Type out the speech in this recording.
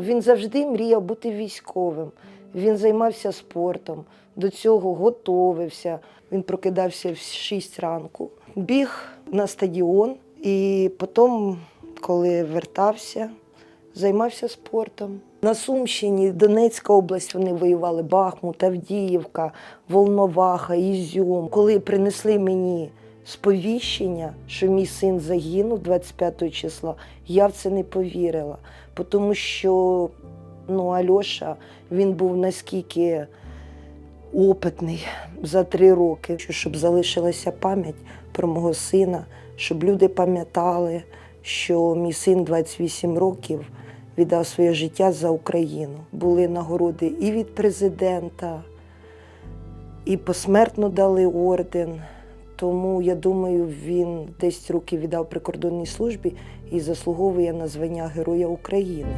він завжди мріяв бути військовим. Він займався спортом, до цього готовився. Він прокидався в 6 ранку, біг на стадіон і потім, коли вертався, займався спортом. На Сумщині, Донецька область, вони воювали Бахмут, Авдіївка, Волноваха, Ізюм. Коли принесли мені сповіщення, що мій син загинув 25 числа, я в це не повірила. Тому що ну, Альоша він був наскільки опитний за три роки, щоб залишилася пам'ять про мого сина, щоб люди пам'ятали, що мій син 28 років віддав своє життя за Україну. Були нагороди і від президента, і посмертно дали орден. Тому я думаю, він 10 років віддав прикордонній службі і заслуговує на звання Героя України.